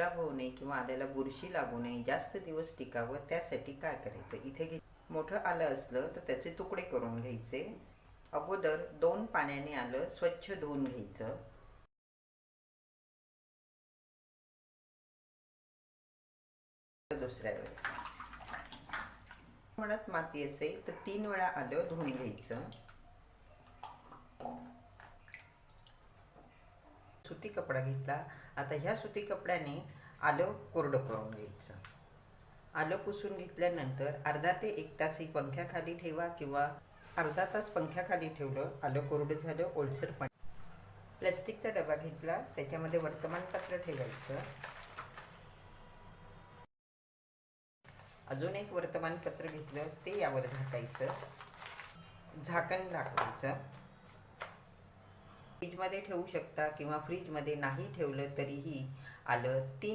खराब होऊ नये किंवा आल्याला बुरशी लागू नये जास्त दिवस टिकावं त्यासाठी काय करायचं? इथे घे मोठं आलं असलं तर त्याचे तुकडे करून घ्यायचे. अगोदर दोन पाण्याने आलं स्वच्छ धुवून घ्यायचं. दुसऱ्या वेळेस. म्हणत माती असेल तर तीन वेळा आलं धुवून घ्यायचं. सुती कपडा घेतला आता ह्या सुती कपड्याने आलं कोरडं करून घ्यायचं. आलं पुसून घेतल्यानंतर अर्धा ते एक तास ही पंख्याखाली ठेवा किंवा अर्धा तास पंख्याखाली ठेवलं आलं कोरडं झालं ओलसर पण प्लॅस्टिकचा डबा घेतला त्याच्यामध्ये वर्तमानपत्र ठेवायचं. अजून एक वर्तमानपत्र घेतलं ते यावर झाकायचं. झाकण टाकायचं फ्रीजमध्ये ठेवू शकता किंवा फ्रीजमध्ये नाही ठेवलं तरीही आलं तीन